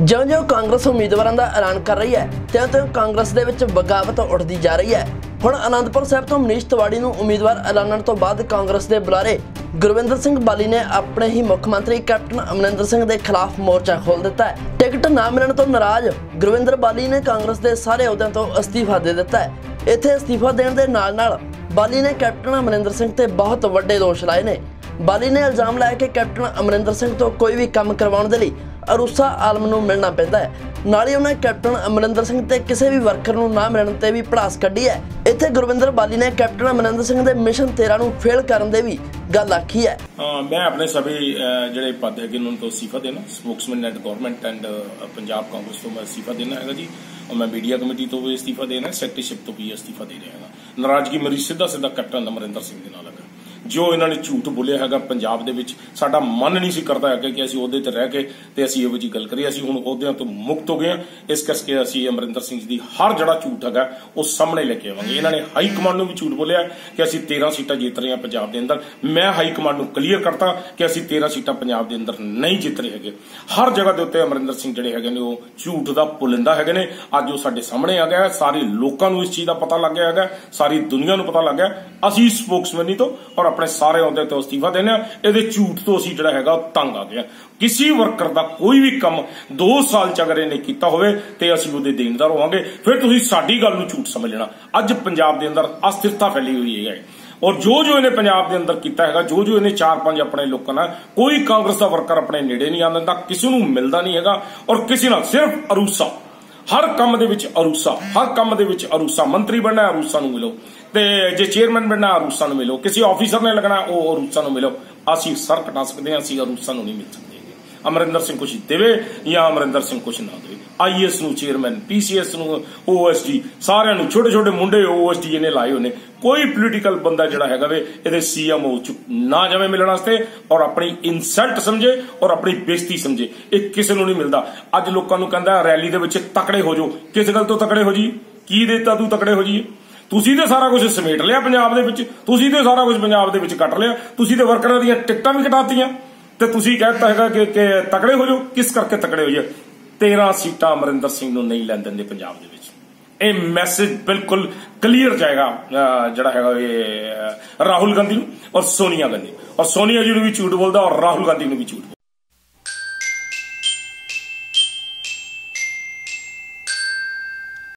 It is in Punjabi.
ਜਿਉਂ-ਜਿਉਂ ਕਾਂਗਰਸ ਉਮੀਦਵਾਰਾਂ ਦਾ ਐਲਾਨ ਕਰ ਰਹੀ ਹੈ, ਤਿਉਂ-ਤਿਉਂ ਕਾਂਗਰਸ ਦੇ ਵਿੱਚ ਬਗਾਵਤ ਉੱਠਦੀ ਜਾ ਰਹੀ ਹੈ। ਹੁਣ ਅਨੰਦਪੁਰ ਸਾਹਿਬ ਤੋਂ ਮਨੀਸ਼ ਤਿਵਾੜੀ ਨੂੰ ਉਮੀਦਵਾਰ ਐਲਾਨਣ ਤੋਂ ਬਾਅਦ ਕਾਂਗਰਸ ਦੇ ਬੁਲਾਰੇ ਗੁਰਵਿੰਦਰ ਸਿੰਘ ਬਾਲੀ ਨੇ ਆਪਣੇ ਹੀ ਮੁੱਖ ਮੰਤਰੀ ਕੈਪਟਨ ਅਮਰਿੰਦਰ ਸਿੰਘ ਦੇ ਖਿਲਾਫ ਮੋਰਚਾ ਖੋਲ ਦਿੱਤਾ ਹੈ। ਟਿਕਟ ਨਾ ਮਿਲਣ ਤੋਂ ਨਾਰਾਜ਼ ਗੁਰਵਿੰਦਰ ਬਾਲੀ ਨੇ ਕਾਂਗਰਸ ਦੇ ਸਾਰੇ ਅਹੁਦਿਆਂ ਤੋਂ ਅਸਤੀਫਾ ਦੇ ਦਿੱਤਾ ਹੈ। ਇੱਥੇ ਅਸਤੀਫਾ ਦੇਣ ਦੇ ਨਾਲ-ਨਾਲ ਬਾਲੀ ਨੇ ਕੈਪਟਨ ਅਮਰਿੰਦਰ ਸਿੰਘ ਤੇ ਬਹੁਤ ਵੱਡੇ ਦੋਸ਼ ਲਾਏ ਨੇ। ਬਾਲੀ ਨੇ ਇਲਜ਼ਾਮ ਲਾਇਆ ਕਿ ਕੈਪਟਨ ਅਮਰਿੰਦਰ ਸਿੰਘ ਤੋਂ ਕੋਈ ਵੀ ਕੰਮ ਕਰਵਾਉਣ ਦੇ ਲਈ ਅਰੂਸਾ ਆਲਮ ਨੂੰ ਮਿਲਣਾ ਪੈਂਦਾ ਹੈ। ਨਾਲ ਹੀ ਉਹਨਾਂ ਕੈਪਟਨ ਅਮਰਿੰਦਰ ਸਿੰਘ ਤੇ ਕਿਸੇ ਵੀ ਵਰਕਰ ਨੂੰ ਨਾ ਮਿਲਣ ਤੇ ਵੀ ਭੜਾਸ ਕੱਢੀ ਹੈ। ਇੱਥੇ ਗੁਰਵਿੰਦਰ ਬਾਲੀ ਨੇ ਕੈਪਟਨ ਅਮਰਿੰਦਰ ਸਿੰਘ ਦੇ ਮਿਸ਼ਨ 13 ਨੂੰ ਫੇਲ ਕਰਨ ਦੇ ਵੀ ਗੱਲ ਆਖੀ ਹੈ। ਮੈਂ ਆਪਣੇ ਸਭੀ ਜਿਹੜੇ ਪਦ ਹੈਗੇ ਉਹਨਾਂ ਤੋਂ ਅਸਤੀਫਾ ਦੇਣਾ spokesman at government and Punjab Congress ਤੋਂ ਮੈਂ ਅਸਤੀਫਾ ਦੇਣਾ ਹੈਗਾ ਜੀ। ਔਰ ਮੈਂ ਮੀਡੀਆ ਕਮੇਟੀ ਤੋਂ ਵੀ ਅਸਤੀਫਾ ਦੇਣਾ ਸੈਕਟਰੀਸ਼ਿਪ ਤੋਂ ਵੀ ਅਸਤੀਫਾ ਦੇ ਰਿਹਾ ਹੈਗਾ। ਨਾਰਾਜ਼ਗੀ ਮੇਰੀ ਸਿੱਧਾ ਸਿੱਧਾ ਕੈਪਟਨ ਅਮਰਿੰਦਰ ਸਿੰਘ ਦੇ ਨਾਲ ਹੈਗਾ। ਜੋ ਇਹਨਾਂ ਨੇ ਝੂਠ ਬੋਲਿਆ ਹੈਗਾ ਪੰਜਾਬ ਦੇ ਵਿੱਚ, ਸਾਡਾ ਮਨ ਨਹੀਂ ਸੀ ਕਰਦਾ ਹੈਗਾ ਕਿ ਅਸੀਂ ਉਹਦੇ ਤੇ ਰਹਿ ਕੇ ਤੇ ਅਸੀਂ ਇਹੋ ਜੀ ਗੱਲ ਕਰੀਏ। ਅਸੀਂ ਹੁਣ ਅਹੁਦਿਆਂ ਤੋਂ ਮੁਕਤ ਹੋ ਗਏ ਹਾਂ। ਇਸ ਕਰਕੇ ਅਸੀਂ ਅਮਰਿੰਦਰ ਸਿੰਘ ਜੀ ਦੀ ਹਰ ਜਿਹੜਾ ਝੂਠ ਹੈਗਾ, ਉਹ ਸਾਹਮਣੇ ਲੈ ਕੇ ਆਵਾਂਗੇ। ਇਹਨਾਂ ਨੇ ਹਾਈ ਕਮਾਂਡ ਨੂੰ ਵੀ ਝੂਠ ਬੋਲਿਆ ਕਿ ਅਸੀਂ 13 ਸੀਟਾਂ ਜਿੱਤ ਰਹੇ ਹਾਂ ਪੰਜਾਬ ਦੇ ਅੰਦਰ। ਮੈਂ ਹਾਈ ਕਮਾਂਡ ਨੂੰ ਕਲੀਅਰ ਕਰਤਾ ਕਿ ਅਸੀਂ 13 ਸੀਟਾਂ ਪੰਜਾਬ ਦੇ ਅੰਦਰ ਨਹੀਂ ਜਿੱਤ ਰਹੇ ਹੈਗੇ। ਹਰ ਜਗ੍ਹਾ ਦੇ ਉੱਤੇ ਅਮਰਿੰਦਰ ਸਿੰਘ ਜਿਹੜੇ ਹੈਗੇ ਨੇ, ਉਹ ਝੂਠ ਦਾ ਪੁਲਿੰਦਾ ਹੈਗੇ ਨੇ। ਅੱਜ ਉਹ ਸਾਡੇ ਸਾਹਮਣੇ ਆ ਗਿਆ ਸਾਰੇ ਲੋਕਾਂ ਨੂੰ ਇਸ ਚੀਜ਼ ਦਾ ਪਤਾ ਲੱਗ ਗਿਆ ਹੈਗਾ। ਸਾਰੀ ਦੁਨੀਆ ਨੂੰ ਪਤਾ ਲੱਗ ਗਿਆ ਅਸੀਂ ਸਪੋਕਸਮੈਨ ਤੋਂ ਔਰ ਆਪਣੇ ਸਾਰੇ ਅਹੁਦੇ ਤੋਂ ਅਸਤੀਫਾ ਦੇਣੇ ਆ। ਇਹਦੇ ਝੂਠ ਤੋਂ ਅਸੀਂ ਜਿਹੜਾ ਹੈਗਾ ਤੰਗ ਆ। ਗਿਆ ਕਿਸੇ ਵਰਕਰ ਦਾ ਕੋਈ ਵੀ ਕੰਮ 2 ਸਾਲ ਚ ਅਗਰ ਇਹਨੇ ਕੀਤਾ ਹੋਵੇ ਤੇ ਅਸੀਂ ਉਹਦੇ ਦੇਣਦਾਰ ਹੋਵਾਂਗੇ। ਫਿਰ ਤੁਸੀਂ ਸਾਡੀ ਗੱਲ ਨੂੰ ਝੂਠ ਸਮਝ ਲੈਣਾ। ਅੱਜ ਪੰਜਾਬ ਦੇ ਅੰਦਰ ਅਸਥਿਰਤਾ ਫੈਲੀ ਹੋਈ ਹੈ। ਔਰ ਜੋ ਜੋ ਇਹਨੇ ਪੰਜਾਬ ਦੇ ਅੰਦਰ ਕੀਤਾ ਹੈਗਾ, ਜੋ ਜੋ ਇਹਨੇ ਚਾਰ ਪੰਜ ਆਪਣੇ ਲੋਕਾਂ ਨਾਲ, ਕੋਈ ਕਾਂਗਰਸ ਦਾ ਵਰਕਰ ਆਪਣੇ ਨੇੜੇ ਨਹੀਂ ਆਉਂਦਾ ਕਿਸੇ ਨੂੰ ਮਿਲਦਾ ਨਹੀਂ ਹੈਗਾ। ਔਰ ਕਿਸੇ ਨਾਲ ਸਿਰਫ ਅਰੂਸਾ ਹਰ ਕੰਮ ਦੇ ਵਿੱਚ ਅਰੂਸਾ, ਹਰ ਕੰਮ ਦੇ ਵਿੱਚ ਅਰੂਸਾ, ਮੰਤਰੀ ਬਣਨਾ ਅਰੂਸਾ ਨੂੰ ਮਿਲੋ। ਤੇ ਜੇ ਚੇਅਰਮੈਨ ਬਣਨਾ ਅਰੂਸਾ ਨੂੰ ਮਿਲੋ। ਕਿਸੇ ਆਫੀਸਰ ਨੇ ਲੱਗਣਾ ਉਹ ਅਰੂਸਾ ਨੂੰ ਮਿਲੋ। ਅਸੀਂ ਸਰ ਕਟਾ ਸਕਦੇ ਹਾਂ ਅਸੀਂ ਅਰੂਸਾ ਨੂੰ ਨਹੀਂ ਮਿਲ ਸਕਦੇ। ਅਮਰਿੰਦਰ ਸਿੰਘ ਕੁਛ ਦੇਵੇ ਜਾਂ ਅਮਰਿੰਦਰ ਸਿੰਘ ਕੁਛ ਨਾ ਦੇਵੇ ਆਈਐਸ ਨੂੰ ਚੇਅਰਮੈਨ ਪੀਸੀਐਸ ਨੂੰ ਓਐਸਡੀ ਸਾਰਿਆਂ ਨੂੰ, ਛੋਟੇ ਛੋਟੇ ਮੁੰਡੇ ਓਐਸਡੀ ਇਹਨੇ ਲਾਏ ਹੋਣੇ ਕੋਈ ਪੋਲੀਟੀਕਲ ਬੰਦਾ ਜਿਹੜਾ ਹੈਗਾ ਵੇ, ਇਹਦੇ ਸੀਐਮਓ ਚ ਨਾ ਜਾਵੇ ਮਿਲਣ ਵਾਸਤੇ ਔਰ ਆਪਣੀ ਇਨਸਲਟ ਸਮਝੇ ਔਰ ਆਪਣੀ ਬੇਇੱਜ਼ਤੀ ਸਮਝੇ। ਇਹ ਕਿਸੇ ਨੂੰ ਨਹੀਂ ਮਿਲਦਾ। ਅੱਜ ਲੋਕਾਂ ਨੂੰ ਕਹਿੰਦਾ ਰੈਲੀ ਦੇ ਵਿੱਚ ਤਕੜੇ ਹੋ ਜਾਓ। ਕਿਸ ਗੱਲ ਤੋਂ ਤਕੜੇ ਹੋ ਜੀ? ਕੀ ਦਿੱਤਾ ਤੂੰ ਤਕੜੇ ਹੋ ਜੀ? ਤੁਸੀਂ ਤੇ ਸਾਰਾ ਕੁਝ ਸਮੇਟ ਲਿਆ ਪੰਜਾਬ ਦੇ ਵਿੱਚ। ਤੁਸੀਂ ਤੇ ਸਾਰਾ ਕੁਝ ਪੰਜਾਬ ਦੇ ਵਿੱਚ ਕੱਟ ਲਿਆ। ਤੁਸੀਂ ਤੇ ਵਰਕਰਾਂ ਦੀਆਂ ਟਿਕਟਾਂ ਵੀ ਕਟਾਤੀਆਂ ਤੇ ਤੁਸੀਂ ਕਹਿੰਦਾ ਹੈਗਾ ਕਿ ਕਿ ਤਕੜੇ ਹੋ ਜਾਓ। ਕਿਸ ਕਰਕੇ ਤਕੜੇ ਹੋ ਜਾਓ 13 ਸੀਟਾਂ ਅਮਰਿੰਦਰ ਸਿੰਘ ਨੂੰ ਨਹੀਂ ਲੈਣ ਦਿੰਦੇ ਪੰਜਾਬ ਦੇ ਵਿੱਚ। ਇਹ ਮੈਸੇਜ ਬਿਲਕੁਲ ਕਲੀਅਰ ਜਾਏਗਾ ਜਿਹੜਾ ਹੈਗਾ ਇਹ ਰਾਹੁਲ ਗਾਂਧੀ ਨੂੰ ਔਰ ਸੋਨੀਆ ਗਾਂਧੀ ਔਰ ਸੋਨੀਆ ਜੀ ਨੂੰ ਵੀ ਝੂਠ ਬੋਲਦਾ ਔਰ ਰਾਹੁਲ ਗਾਂਧੀ ਨੂੰ ਵੀ ਝੂਠ ਬੋਲਦਾ।